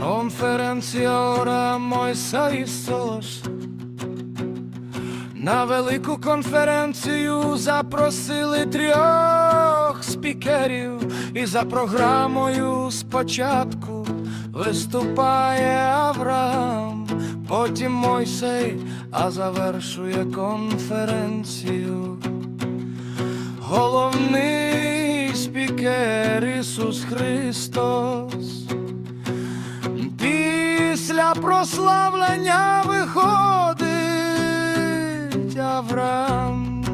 конференція ора Мойсаїсос. На велику конференцію запросили трьох спікерів, і за програмою спочатку виступає Авраам, потім Мойсей, а завершує конференцію. Головний спікер Ісус Христос. Прославлення виходить Авраам.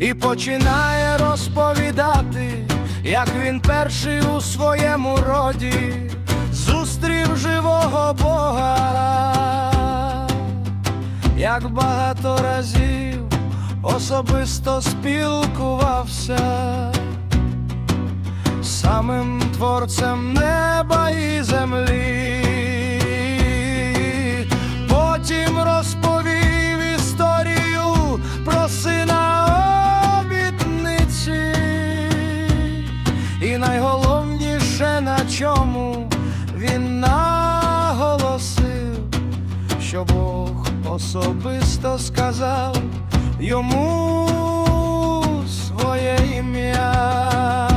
І починає розповідати, як він перший у своєму роді зустрів живого Бога, як багато разів особисто спілкувався самим творцем неба чому він наголосив, що Бог особисто сказав йому своє ім'я.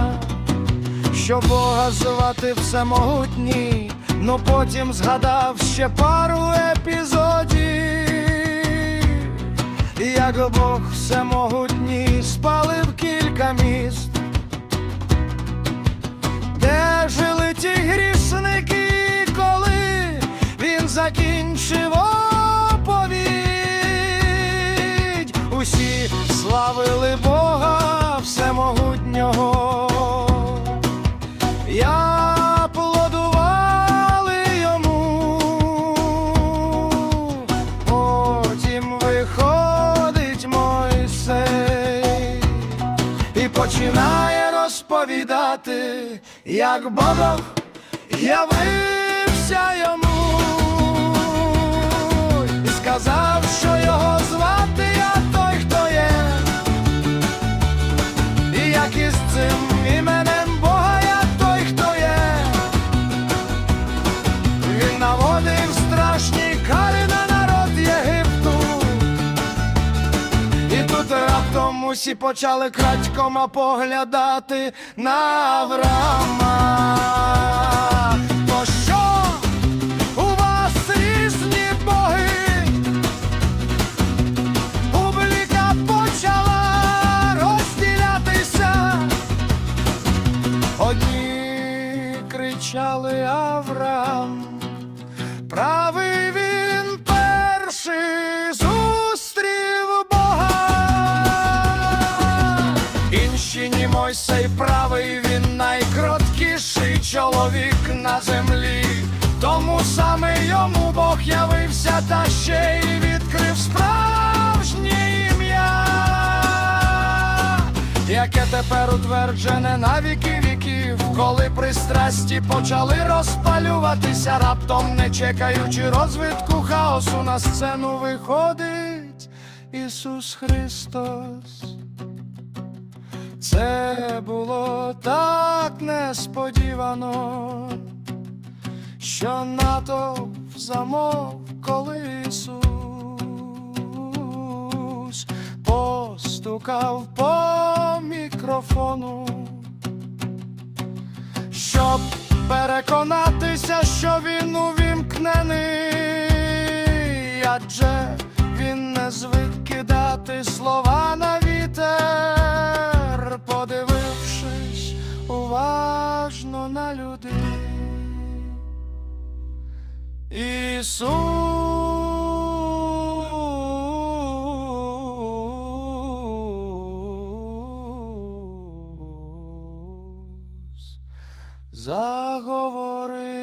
Що Бога звати всемогутній, ну потім згадав ще пару епізодів, як Бог всемогутній славили Бога всемогутнього. Я аплодували йому, потім виходить Мойсей і починає розповідати, як Бог явився йому і сказав, І з цим іменем Бога я той, хто є, він наводив страшні кари на народ Єгипту. І тут раптом усі почали крадькома поглядати на Авраама. Кричали Авраам, правий він перший зустрів Бога. Інші ні Мойсей правий він найкроткіший чоловік на землі. Тому саме йому Бог явився та ще й відкрив справжнє яке тепер утверджене на віки віків, коли пристрасті почали розпалюватися, раптом не чекаючи розвитку хаосу, на сцену виходить Ісус Христос. Це було так несподівано, що натовп замов, коли Ісус постукав по мікрофону, щоб переконатися, що він увімкнений, адже він не звик кидати слова на вітер, подивившись уважно на людей. Ісус заговори.